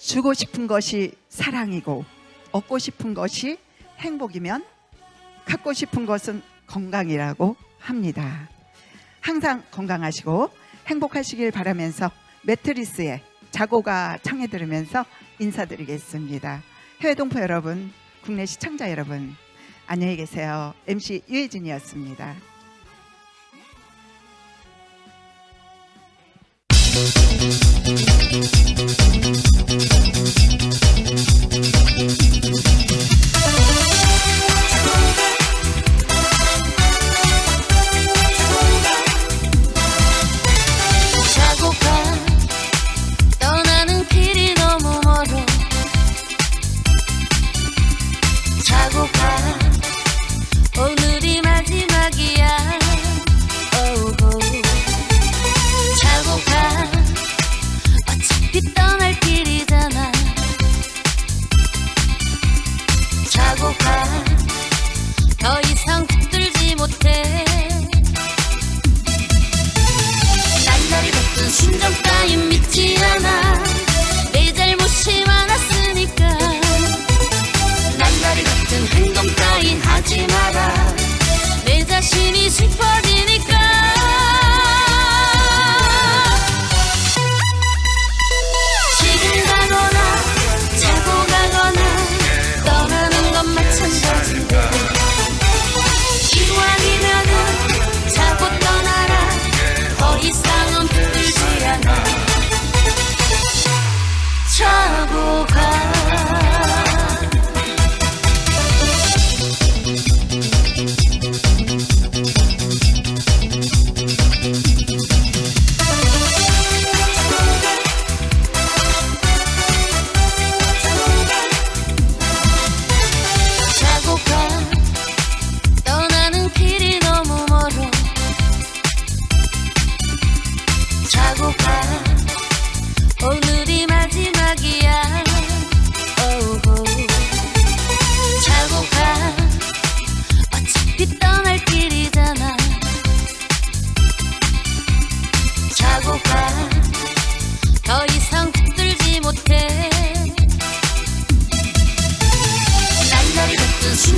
주고 싶은 것이 사랑이고 얻고 싶은 것이 행복이면 갖고 싶은 것은 건강이라고 합니다. 항상 건강하시고 행복하시길 바라면서 매트리스의 자고가 청해 들으면서 인사드리겠습니다. 해외 동포 여러분, 국내 시청자 여러분, 안녕히 계세요. MC 유혜진이었습니다. Thank 음.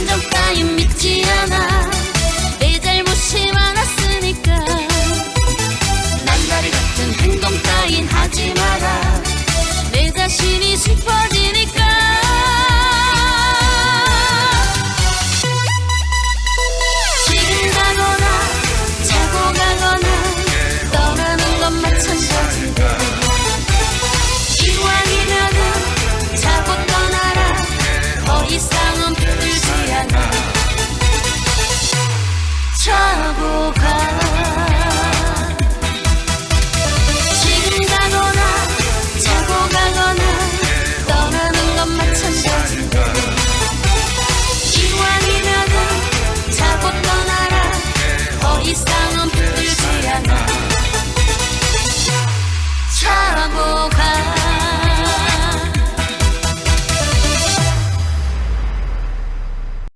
don't cry